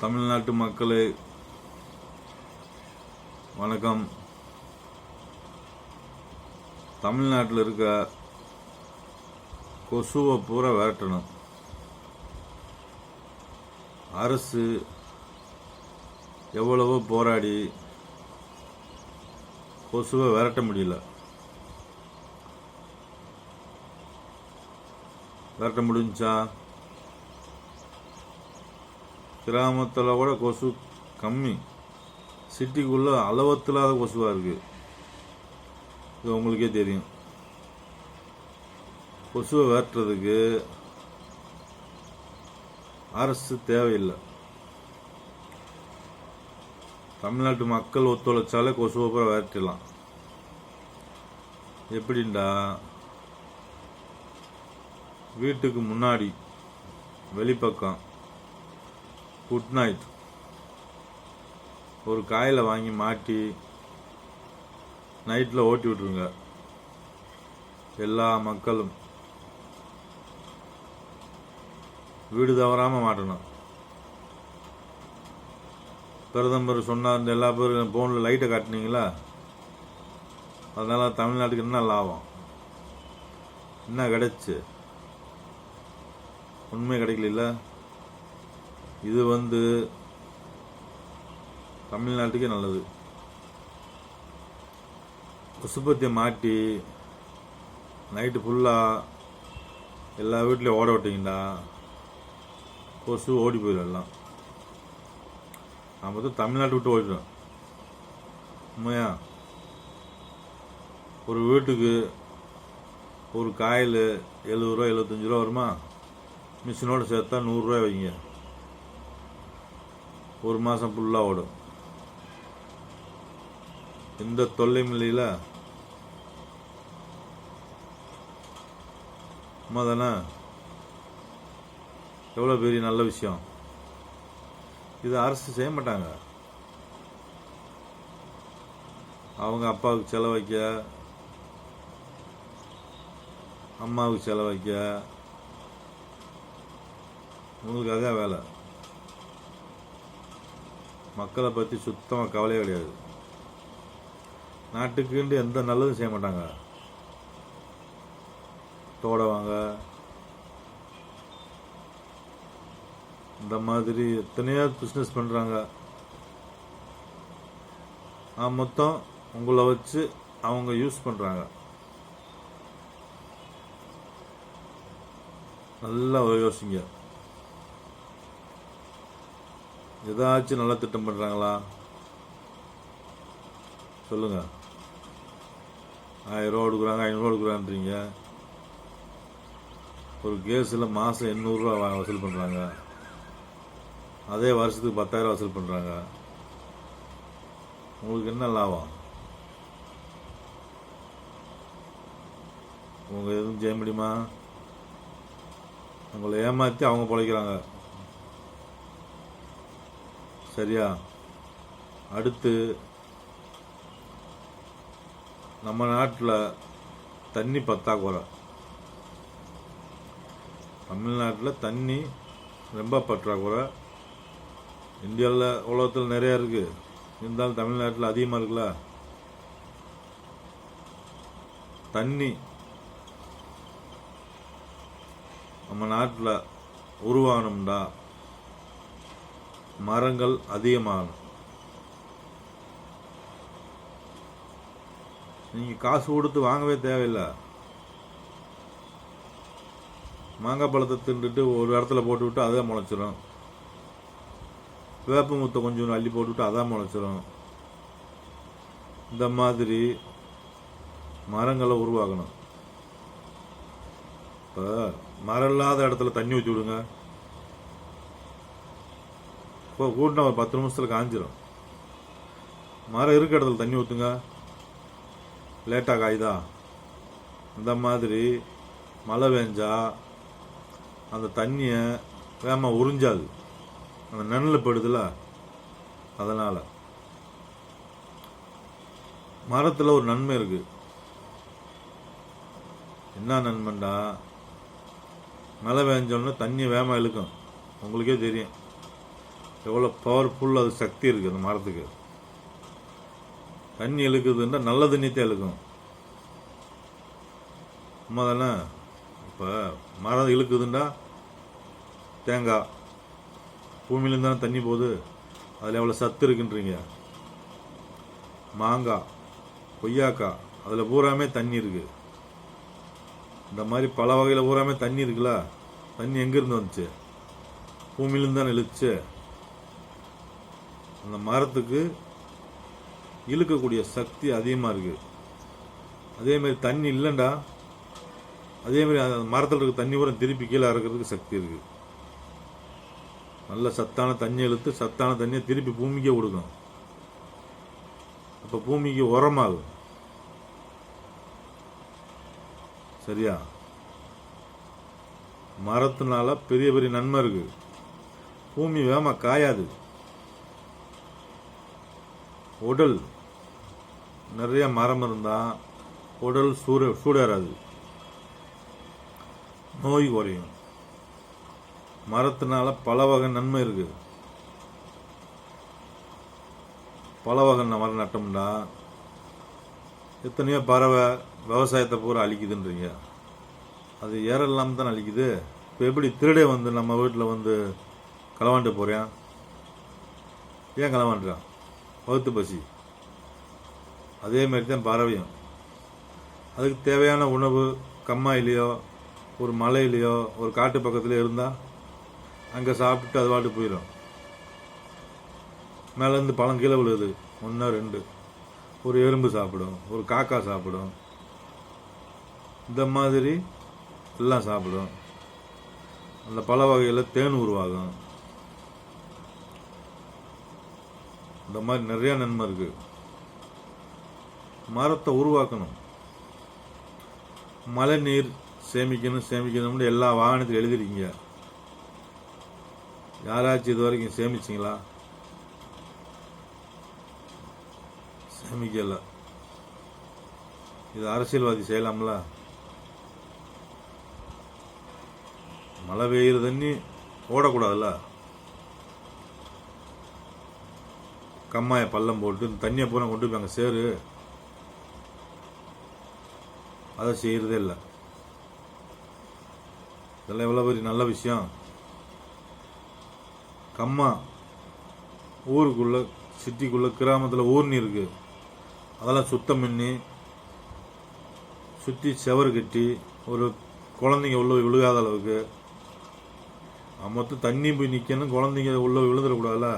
தமிழ்நாட்டு மக்களே வணக்கம். தமிழ்நாட்டில் இருக்க கொசுவை பூரா விரட்டணும். அரசு எவ்வளவோ போராடி கொசுவை விரட்ட முடியல. விரட்ட முடிஞ்சா கிராமத்தில் கூட கொசு கம்மி. சிட்டிக்குள்ளே அளவத்தில்லாத கொசுவாக இருக்குது இது உங்களுக்கே தெரியும். கொசுவை வேட்டுறதுக்கு அரசு தேவையில்லை. தமிழ்நாட்டு மக்கள் ஒத்துழைச்சாலே கொசுவை கூட வேட்டிடலாம். எப்படின்டா வீட்டுக்கு முன்னாடி வெளிப்பக்கம் குட் நைட் ஒரு காயில் வாங்கி மாட்டி நைட்டில் ஓட்டி விட்ருங்க எல்லா மக்களும். வீடு தவறாமல் மாட்டணும். பிரதமர் சொன்னார் இந்த எல்லா பேரும் ஃபோனில் லைட்டை காட்டினீங்களா? அதனால் தமிழ்நாட்டுக்கு என்ன லாபம்? என்ன கிடச்சி? உண்மை கிடைக்கல இது வந்து தமிழ்நாட்டுக்கே நல்லது. கொசுபத்தியை மாட்டி நைட்டு ஃபுல்லாக எல்லா வீட்லேயும் ஓட விட்டிங்கடா கொசு ஓடி போயிடும் எல்லாம். நான் பார்த்தா தமிழ்நாட்டு விட்டு ஓடிடுவேன். உண்மையா? ஒரு வீட்டுக்கு ஒரு காயில் எழுபது ரூபா எழுபத்தஞ்சு ரூபா வருமா? மிஷினோடு சேர்த்தா நூறுரூவா வைங்க. ஒரு மாதம் ஃபுல்லாக ஓடும். எந்த தொல்லையும் இல்லையில அம்மா தானே எவ்வளோ பெரிய நல்ல விஷயம். இது அரசு செய்ய மாட்டாங்க. அவங்க அப்பாவுக்கு செலவைக்க அம்மாவுக்கு செலவைக்க உங்களுக்கு அதான் வேலை. மக்களை பற்றி சுத்தமாக கவலையே கிடையாது. நாட்டுக்குண்டு எந்த நல்லதும் செய்ய மாட்டாங்க. தோடவாங்க இந்த மாதிரி எத்தனையோ பிஸ்னஸ் பண்ணுறாங்க மொத்தம் உங்களை வச்சு அவங்க யூஸ் பண்ணுறாங்க நல்லா யோசிங்க. ஏதாச்சும் நல்ல திட்டம் பண்ணுறாங்களா சொல்லுங்க. ஆயிரம் ரூபா கொடுக்குறாங்க ஐநூறுரூவா கொடுக்குறான்றீங்க. ஒரு கேஸில் மாதம் எண்ணூறுரூவா வசூல் பண்ணுறாங்க அதே வருஷத்துக்கு பத்தாயிரம் வசூல் பண்ணுறாங்க உங்களுக்கு என்ன லாபம்? உங்கள் எதுவும் செய்ய முடியுமா? உங்களை ஏமாற்றி அவங்க பிழைக்கிறாங்க. சரியா? அடுத்து நம்ம நாட்டில் தண்ணி பற்றாக்குறை தமிழ்நாட்டில் தண்ணி ரொம்ப பற்றாக்குறை இந்தியாவில் உலகத்தில் நிறையா இருக்குது இருந்தாலும் தமிழ்நாட்டில் அதிகமாக இருக்குல்ல? தண்ணி நம்ம நாட்டில் உருவாகணும்டா மரங்கள் அதிகமாகணும் நீங்கள் காசு கொடுத்து வாங்கவே தேவையில்லை. மாங்காய் பழத்தை தின்றுட்டு ஒரு இடத்துல போட்டு விட்டு அதே முளைச்சிரும். வேப்ப முத்தை கொஞ்சம் அள்ளி போட்டுவிட்டு அதான் முளைச்சிரும். இந்த மாதிரி மரங்களை உருவாக்கணும். இப்போ மரம் இல்லாத இடத்துல தண்ணி ஊற்றி விடுங்க. இப்போ கூட்டினா ஒரு பத்து நிமிஷத்தில் காஞ்சிரும். மரம் இருக்க இடத்துல தண்ணி ஊற்றுங்க லேட்டாக காயுதா? இந்த மாதிரி மழை பெஞ்சா அந்த தண்ணியை வேகமாக உறிஞ்சாது. அந்த நிழல் படுதுல அதனால். மரத்தில் ஒரு நன்மை இருக்குது என்ன நன்மைண்டா மழை பெஞ்சோடனே தண்ணி வேகமாக இழுக்கும். உங்களுக்கே தெரியும். எவ்வளோ பவர்ஃபுல் அது சக்தி இருக்குது அந்த மரத்துக்கு. தண்ணி இழுக்குதுன்னா நல்ல தண்ணி தான் இழுக்கும். சும்மா தானே இப்போ மரம் இழுக்குதுன்னா தேங்காய். பூமியிலேருந்து தானே தண்ணி போகுது. அதில் எவ்வளோ சத்து இருக்குன்றீங்க? மாங்காய் கொய்யாக்காய் அதில் பூராமே தண்ணி இருக்கு. இந்த மாதிரி பல வகையில் பூராமே தண்ணி இருக்குல்ல? தண்ணி எங்கேருந்து வந்துச்சு? பூமியிலேருந்து தானே இழுச்சு அந்த மரத்துக்கு இழுக்கக்கூடிய சக்தி அதிகமாக இருக்குது அதே மாதிரி தண்ணி இல்லைண்டா. அதே மாதிரி அந்த மரத்தில் இருக்க தண்ணி பூரா திருப்பி கீழே இறக்கிறதுக்கு சக்தி இருக்குது நல்ல சத்தான தண்ணி இழுத்து சத்தான தண்ணியை திருப்பி பூமிக்கே கொடுக்கும். அப்போ பூமிக்கு உரமாகும். சரியா? மரத்தினால பெரிய பெரிய நன்மை இருக்குது பூமி வேகமாக காயாது. உடல். நிறைய மரம் இருந்தால் உடல் சூட சூடேறாது. நோய் குறையும். மரத்தினால பல வகை நன்மை இருக்கு. பல வகை மரம் நட்டோம்னா எத்தனையோ பறவை விவசாயத்தை பூரா அழிக்குதுன்றீங்க. அது ஏற இல்லாமல் தானே அழிக்குது. இப்போ எப்படி திருடே வந்து நம்ம வீட்டில் வந்து களவாண்டு போகிறேன் ஏன் களவாண்டுறான் வகுத்து பசி. அதே மாதிரி தான் பறவையும் அதுக்கு தேவையான உணவு கம்மாயிலையோ ஒரு மலையிலையோ ஒரு காட்டு பக்கத்தில் இருந்தால் அங்கே சாப்பிட்டு அது வாட்டு போயிடும் மேலேருந்து பழம் கீழே விழுது. ஒன்றா ரெண்டு. ஒரு எறும்பு சாப்பிடும் ஒரு காக்கா சாப்பிடும். இந்த மாதிரி எல்லாம் சாப்பிடும். அந்த பழ வகையில் தேன் உருவாகும். இந்த மாதிரி நிறையா நன்மை இருக்குது மரத்தை உருவாக்கணும். மழை நீர் சேமிக்கணும் சேமிக்கணும்னு எல்லா வாகனத்தில் எழுதிருக்கீங்க யாராச்சும் இது வரைக்கும் சேமிச்சிங்களா? சேமிக்கல. இது அரசியல்வாதி செய்யலாம்ல? மழை பெய்யுற தண்ணி ஓடக்கூடாதுல்ல? கம்மாயை பள்ளம் போட்டு தண்ணியை பூரா கொண்டு போய் அங்கே சேரு. அதை செய்கிறதே இல்லை. இதெல்லாம் எவ்வளோ பெரிய நல்ல விஷயம். கம்மா ஊருக்குள்ளே சிட்டிக்குள்ளே கிராமத்தில் ஊர்னி இருக்கு. அதெல்லாம் சுத்தம் பண்ணி சுற்றி செவர் கட்டி ஒரு குழந்தைங்க உள்ள போய் விழுகாத அளவுக்கு. மொத்தம் தண்ணி போய் நிற்கணும் குழந்தைங்க உள்ள விழுந்துடக்கூடாதுல்ல?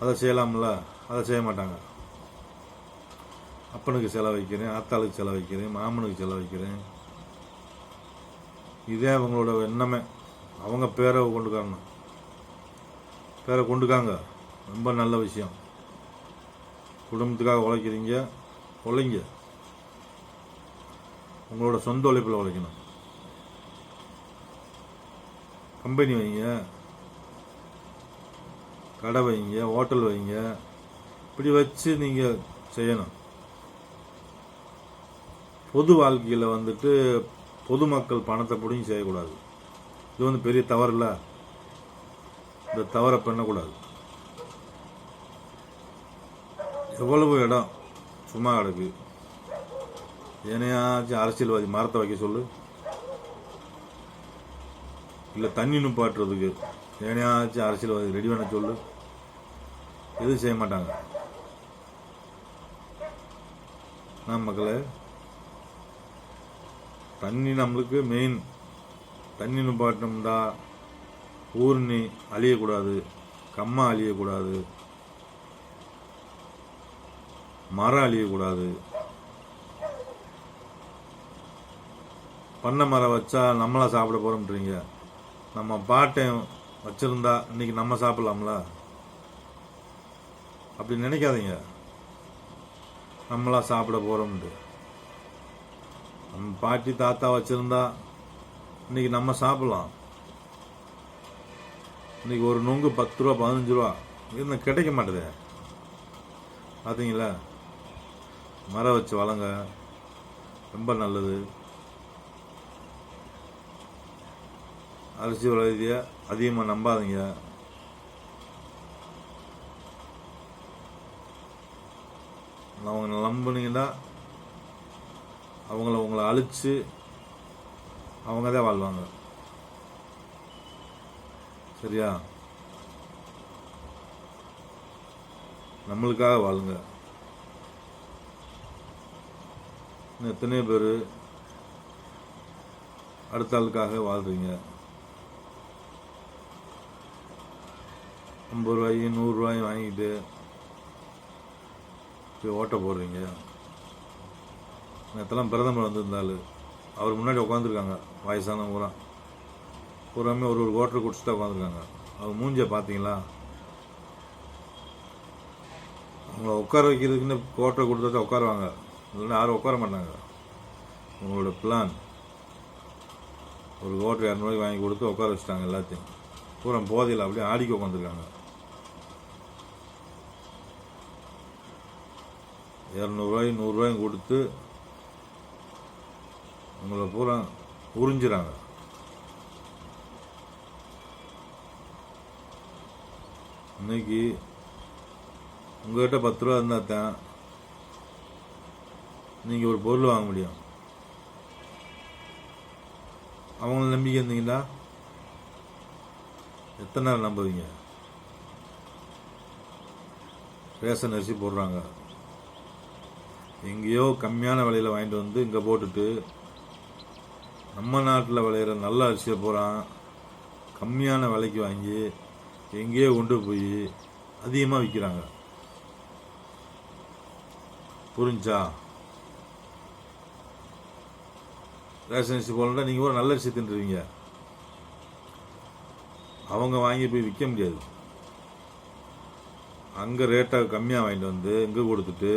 அதை செய்யலாம்ல? அதை செய்ய மாட்டாங்க. அப்பனுக்கு செலவழிக்கிறேன் ஆத்தாளுக்கு செலவழிக்கிறேன் மாமனுக்கு செலவழிக்கிறேன் இதே அவங்களோட எண்ணமே. அவங்க பேரை கொண்டுக்காங்க. பேரை கொண்டுக்காங்க. ரொம்ப நல்ல விஷயம். குடும்பத்துக்காக உழைக்கிறீங்க உழைங்க. உங்களோட சொந்த உழைப்பில் உழைக்கணும். கம்பெனி வைங்க. கடை வைங்க ஹோட்டல் வைங்க. இப்படி வச்சு நீங்கள் செய்யணும். பொது வாழ்க்கையில் வந்துட்டு பொதுமக்கள் பணத்தை பிடிங்கி செய்யக்கூடாது. இது வந்து பெரிய தவறு இல்லை இந்த தவறை பண்ணக்கூடாது. எவ்வளவு இடம் சும்மா கிடக்கு. ஏனையாச்சும் அரசியல்வாதி மரத்தை வைக்க சொல்லு. இல்லை தண்ணி நிப்பாட்டுறதுக்கு ஏனையாச்சும் அரசியல்வாதி ரெடி பண்ண சொல்லு. எதுவும் செய்ய மாட்டாங்க. நான் மக்களே தண்ணி நம்மளுக்கு மெயின் தண்ணி நுப்பாட்டினோம்டா ஊர்ணி அழியக்கூடாது. கம்மா அழியக்கூடாது. மரம் அழியக்கூடாது. பண்ணை மரம் வச்சா நம்மளா சாப்பிட போறோம்ன்றீங்க. நம்ம பாட்டையும் வச்சுருந்தா இன்றைக்கி நம்ம சாப்பிட்லாம்ல? அப்படி நினைக்காதீங்க. நம்மளா சாப்பிட போகிறோம்ட்டு நம்ம பாட்டி தாத்தா வச்சுருந்தா இன்னைக்கு நம்ம சாப்பிட்லாம். இன்னைக்கு ஒரு நொங்கு பத்து ரூபா பதினஞ்சு ரூபா. இன்னும் கிடைக்க மாட்டேதே. பார்த்தீங்களா மரம் வச்சு வளங்க. ரொம்ப நல்லது. அரசியல் வளர்த்தியை? அதிகமாக நம்பாதீங்க. அவங்க நம்பினீங்கன்னா அவங்கள உங்களை அழித்து அவங்க தான் வாழ்வாங்க. சரியா? நம்மளுக்காக வாழுங்க. எத்தனையோ பேர் அடுத்த ஆளுக்காக வாழ்கிறீங்க ஐம்பது ரூபாயும் நூறுரூவாயும் வாங்கிட்டு போய் ஓட்ட போடுறீங்க. நேற்றுலாம் பிரதமர் வந்திருந்தாள் அவர் முன்னாடி உட்காந்துருக்காங்க வயசானவங்க பூரா பூராமே ஒரு ஒரு ஓட்டர் குடிச்சுட்டு உட்காந்துருக்காங்க. அவர் மூஞ்சியை பார்த்தீங்களா? அவங்கள உட்கார வைக்கிறதுக்குன்னு கோட்டை கொடுத்துட்டு உட்காருவாங்க. இல்லைன்னா யாரும் உட்கார மாட்டாங்க. உங்களோட பிளான் ஒரு கோட்டை இரநூறுவாய்க்கு வாங்கி கொடுத்து உட்கார வச்சுட்டாங்க எல்லாத்தையும். பூரா போதையில் அப்படியே ஆடிக்க உட்காந்துருக்காங்க. இரநூறுவாயும் நூறுரூவாயும் கொடுத்து உங்களை பூரா உறிஞ்சுறாங்க இன்னைக்கு உங்ககிட்ட பத்து ரூபா இருந்தால் தான் நீங்கள் ஒரு பொருள் வாங்க முடியும். அவங்கள நம்பிக்கை இருந்தீங்களா? எத்தனை நாள் நம்புவீங்க? ரேஷன் அரிசி போடுறாங்க. எங்கேயோ கம்மியான விலையில் வாங்கிட்டு வந்து இங்கே போட்டுட்டு நம்ம நாட்டில் விளையிற நல்ல அரிசியை போகிறான் கம்மியான விலைக்கு வாங்கி எங்கேயோ கொண்டு போய் அதிகமாக விற்கிறாங்க புரிஞ்சா? ரேஷன் அரிசி போகலன்னா நீங்கள் ஒரு நல்ல அரிசி தின்றுவீங்க. அவங்க வாங்கி போய் விற்க முடியாது. அங்கே ரேட்டை கம்மியாக வாங்கிட்டு வந்து இங்கே கொடுத்துட்டு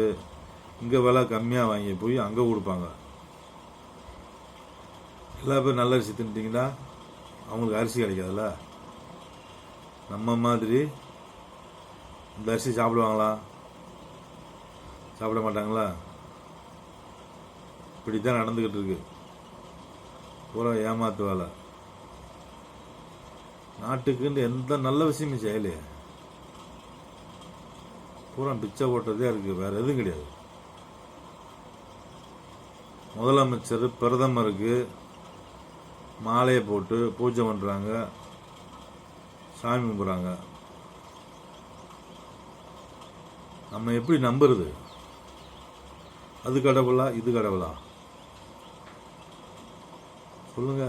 இங்கே விலை கம்மியாக வாங்கி போய் அங்கே கொடுப்பாங்க. எல்லா பேரும் நல்ல அரிசி தின்ட்டிங்கன்னா அவங்களுக்கு அரிசி கிடைக்காதுல்ல? நம்ம மாதிரி இந்த அரிசி சாப்பிடுவாங்களா? சாப்பிட மாட்டாங்களா? இப்படி தான் நடந்துக்கிட்டு இருக்கு. பூரா ஏமாத்து வேலை. நாட்டுக்குன்னு எந்த நல்ல விஷயமும் செய்யலையே. பூரா பிச்சை போட்டதே இருக்குது வேற எதுவும் கிடையாது. முதலமைச்சர் பிரதமருக்கு மாலையை போட்டு பூஜை பண்ணுறாங்க சாமி கும்பிட்றாங்க. நம்ம எப்படி நம்புறது? அது கடவுளா இது கடவுளா? சொல்லுங்க.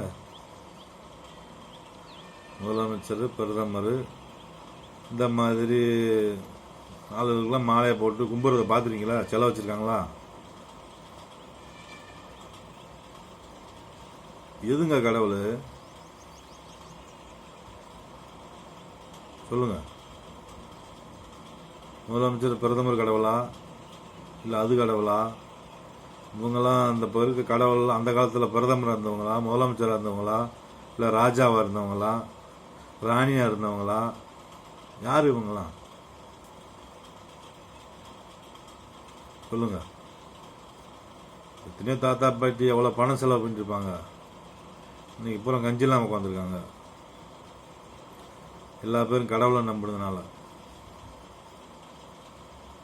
முதலமைச்சர் பிரதமர் இந்த மாதிரி ஆளுகளுக்கெல்லாம் மாலையை போட்டு கும்பிட்றத பார்த்துருக்கீங்களா? செலவு வச்சுருக்காங்களா எதுங்க கடவுள்? சொல்லுங்க. முதலமைச்சர் பிரதமர் கடவுளா? இல்லை அது கடவுளா? இவங்கெல்லாம் அந்த பெருக்கு கடவுள் அந்த காலத்தில் பிரதமராக இருந்தவங்களா? முதலமைச்சராக இருந்தவங்களா? இல்லை ராஜாவாக இருந்தவங்களா? ராணியாக இருந்தவங்களா? யார் இவங்களாம் சொல்லுங்க. எத்தனையோ தாத்தா பாட்டி எவ்வளோ பணம் செலவு பண்ணிருப்பாங்க. இன்னைக்கு பூரா கஞ்சி இல்லாமல் உட்காந்துருக்காங்க எல்லா பேரும் கடவுளை நம்புறதுனால.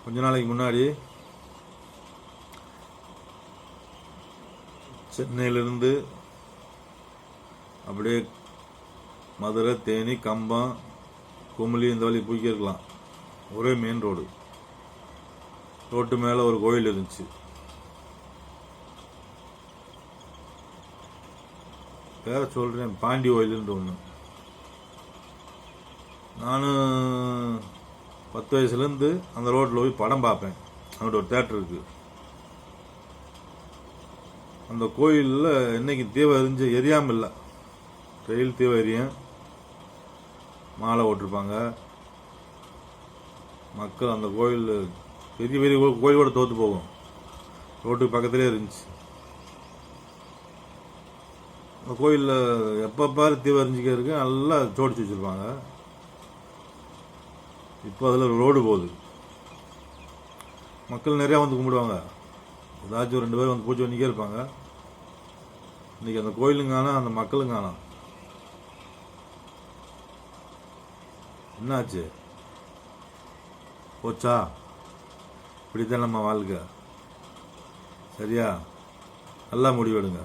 கொஞ்ச நாளைக்கு முன்னாடி சென்னையிலிருந்து அப்படியே மதுரை தேனி கம்பம் குமுளி இந்த வழி போய்க்கிருக்கலாம். ஒரே மெயின் ரோடு ரோட்டு மேலே ஒரு கோயில் இருந்துச்சு. பேரை சொல்கிறேன் பாண்டி கோயிலுன்ற ஒன்று நானும் பத்து வயசுலேருந்து அந்த ரோட்டில் போய் படம் பார்ப்பேன். அங்கிட்ட ஒரு தேட்டர் இருக்குது அந்த கோயிலில் என்னைக்கு தீபம் எரிஞ்சு எரியாமல் இல்லை. ரயில் தீபம் எரியும். மாலை ஓட்டிருப்பாங்க மக்கள் அந்த கோயில் பெரிய பெரிய கோ- கோயில் கூட தோற்று போகும். ரோட்டுக்கு பக்கத்துலேயே இருந்துச்சு. கோயிலில் எப்போ பாரு தீபம் எரிஞ்சிக்க இருக்கு நல்லா ஜோடிச்சு வச்சுருப்பாங்க. இப்போ அதில் ரோடு போகுது. மக்கள் நிறையா வந்து கும்பிடுவாங்க. ஏதாச்சும் ஒரு ரெண்டு பேரும் வந்து பூஜை பண்ணிக்கே இருப்பாங்க. இன்றைக்கி அந்த கோயிலுங்க காணோம் அந்த மக்களும் காணோம். என்னாச்சு? போச்சா? இப்படித்தான் நம்ம வாழ்க்கை. சரியா? நல்லா முடிவெடுங்க.